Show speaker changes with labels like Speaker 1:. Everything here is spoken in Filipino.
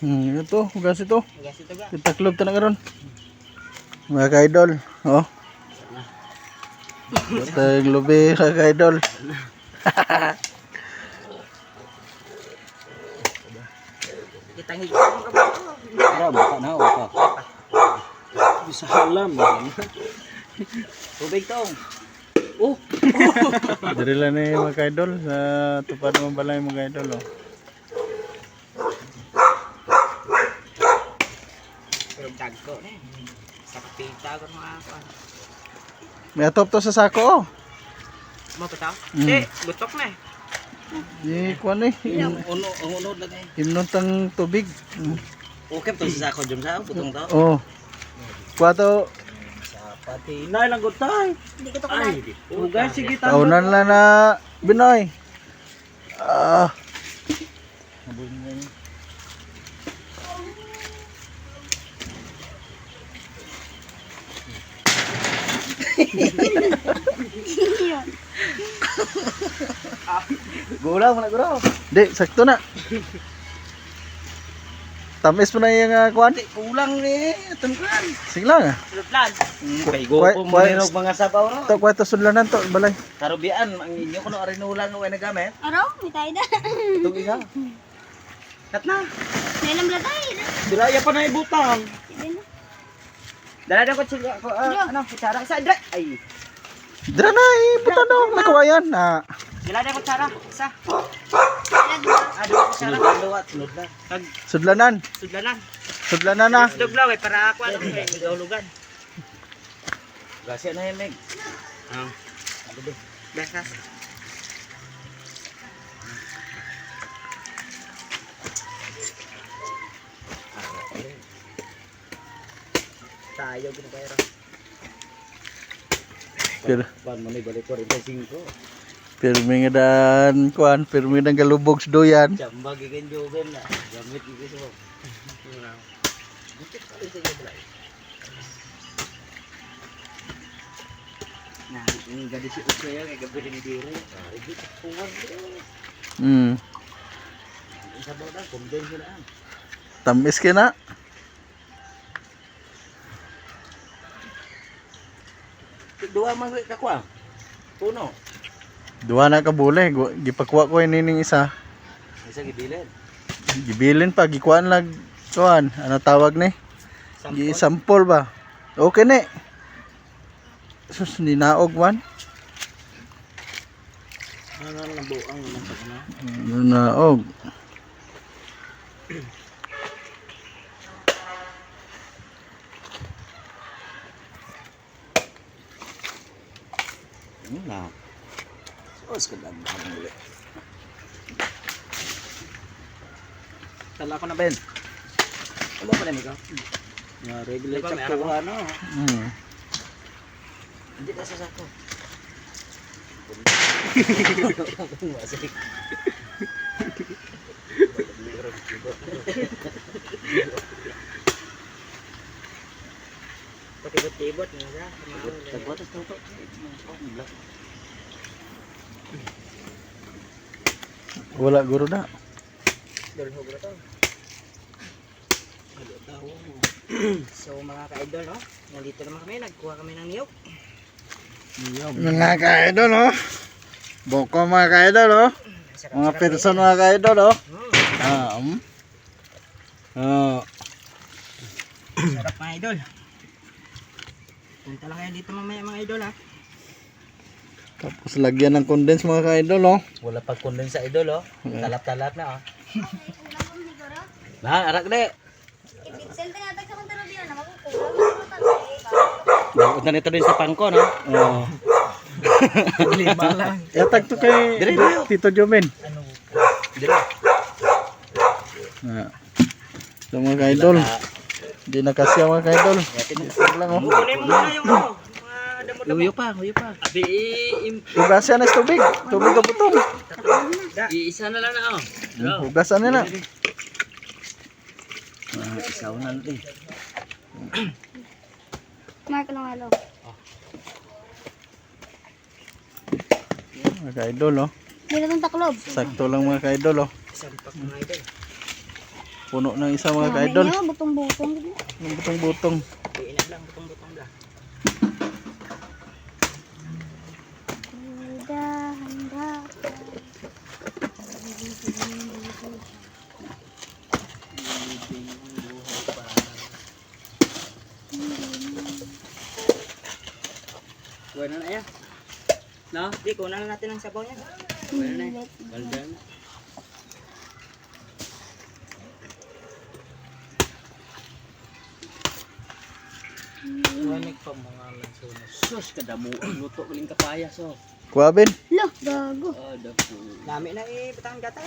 Speaker 1: Hmm, ito, hugas ito.
Speaker 2: Gas ito ga.
Speaker 1: Itaklob ta na karon. Mga ka-idol, oh. Ito yung lubi, mga ka-idol.
Speaker 2: Kita ngi ko ka ba?
Speaker 3: Tara, baka na ako. Bisa halam.
Speaker 2: Tubig tong.
Speaker 3: Oh,
Speaker 1: Dari lang ni mga ka-idol, sa tupad pala yung mga ka-idol, oh.
Speaker 2: Dagko ni. Sa kapita ko mga kuan.
Speaker 1: May atop to sa sako, oh.
Speaker 2: Mo pataw?
Speaker 1: Mm.
Speaker 2: Di, gutok na eh.
Speaker 1: Di, kuwan eh.
Speaker 3: ang uno, lang eh.
Speaker 1: Himnon tang tubig. Mm.
Speaker 3: Okay, to sa ako dyan sa putong to.
Speaker 1: Oh. Kuha to,
Speaker 3: Sa pati. Nay lang gutay.
Speaker 4: Hindi ko to
Speaker 3: Ay,
Speaker 4: kunan.
Speaker 3: ugay sige ta.
Speaker 1: taunan lang na Binoy. Ah,
Speaker 3: Gulaw mo na gulaw.
Speaker 1: di, sakto na. Tamis mo na yung uh, kuwan.
Speaker 3: Kulang ni atong kan.
Speaker 1: Sige lang ah.
Speaker 2: Lutlan.
Speaker 3: Kay
Speaker 1: Kuwai-
Speaker 3: go po mo
Speaker 1: kuwai-
Speaker 3: nirog mga sabaw
Speaker 1: kuha to sudlanan to, balay.
Speaker 3: Karubian ang inyo kuno arinulan no way nagamit.
Speaker 4: Araw, may tayo na.
Speaker 3: Itong isa. Kat na.
Speaker 4: Nailam na tayo.
Speaker 3: Diraya pa na ibutang.
Speaker 4: Na.
Speaker 2: Dala daw ko siya ko
Speaker 4: Dra.
Speaker 2: ano, kutsara sa dra. Ay.
Speaker 1: Dira na, eh, puta no, may kawayan. Ah,
Speaker 2: Dala daw kutsara. Sa. Ado kutsara.
Speaker 3: Sunod lang.
Speaker 2: Kag
Speaker 1: sudlanan.
Speaker 2: sudlanan.
Speaker 1: Sudlanan na.
Speaker 2: Duglaw eh para ako ano eh, gawlugan.
Speaker 3: Gasya na yan, Meg.
Speaker 2: Ah. Besas. Tayo ginagayro.
Speaker 1: Pero,
Speaker 3: Pan mo ni balik 45.
Speaker 1: pirmi nga dan, kuwan, pirmi ng galubog sa doyan.
Speaker 3: Jamba gigan jogen na. Gamit gigan so.
Speaker 2: Nah, ini gadis si Usaya kay gabi ni diri.
Speaker 3: Ibig kuwan ko.
Speaker 1: Hmm,
Speaker 3: Sa boda kumden sila ang.
Speaker 1: tamis ka na.
Speaker 3: Dua man ka kwa. Puno.
Speaker 1: Duwa na ka bule, gipakuha ko yun ning isa.
Speaker 3: Isa gibilin.
Speaker 1: Gibilin pa, gikuan lag, kuan, ano tawag ni? Gi-sample ba? Okay ni. Sus, ninaog man.
Speaker 3: Ano lang buang naman pag na.
Speaker 1: Ninaog.
Speaker 3: Ano na. Sos ka lang ang uli.
Speaker 2: Tala ko na ben. Amo pa ni ko.
Speaker 3: Nga regular
Speaker 2: Di ba,
Speaker 3: sa
Speaker 2: may ano.
Speaker 1: Hmm.
Speaker 3: Hindi ka sa sako. Masik.
Speaker 2: Patibot-tibot ni sa.
Speaker 3: Tagwa tas to.
Speaker 1: Wala guro na.
Speaker 2: Dol ho to. So mga ka-idol no, nandito naman kami, nagkuha kami ng niyog.
Speaker 1: Mga ka-idol, oh. Boko mga ka-idol, oh.
Speaker 2: Sarap,
Speaker 1: Mga person mga ka-idol, oh.
Speaker 2: Hmm,
Speaker 1: Ah, um. Oh.
Speaker 2: sarap mga idol. Punta lang kayo dito mamaya mga idol ha.
Speaker 1: Tapos lagyan ng condense mga ka-idol, oh.
Speaker 3: Wala pag kunden sa idol oh. Talap-talap na oh. Na, arak de.
Speaker 4: Na.
Speaker 3: Dapat na nito din sa pangko no.
Speaker 1: Oh.
Speaker 2: Lima lang.
Speaker 1: Yatag to kay
Speaker 3: Dire, dire.
Speaker 1: Tito Jomen.
Speaker 3: Dire.
Speaker 1: Ah. So mga ka-idol, hindi na kasi mga ka-idol. Isang lang, oh.
Speaker 2: Ano.
Speaker 3: Huyo pa, huyo pa.
Speaker 2: Abi,
Speaker 1: Hugasan na sa tubig. Tubig ka butong.
Speaker 2: iisa na lang na oh.
Speaker 1: Hugasan na na.
Speaker 3: Ah, isaw na natin.
Speaker 4: Mark lang alo.
Speaker 1: Mga ka-idol, oh.
Speaker 4: Hindi na itong taklob.
Speaker 1: Sakto lang mga ka-idol, oh.
Speaker 2: Isang pak mga idol.
Speaker 1: Puno ng isa mga ka-idol.
Speaker 4: butong-butong.
Speaker 1: Butong-butong.
Speaker 2: Iinag lang, butong-butong lang.
Speaker 4: Handa-handa.
Speaker 5: Bueno na yan. No?
Speaker 2: Di, kunan na natin ang sabaw niya.
Speaker 5: Bueno na. Well done. Sus, kadamo ang luto galing kapayas oh.
Speaker 1: Kuwabin.
Speaker 4: Lo, gago.
Speaker 5: Oh, the food.
Speaker 2: Dami na eh, batang gata.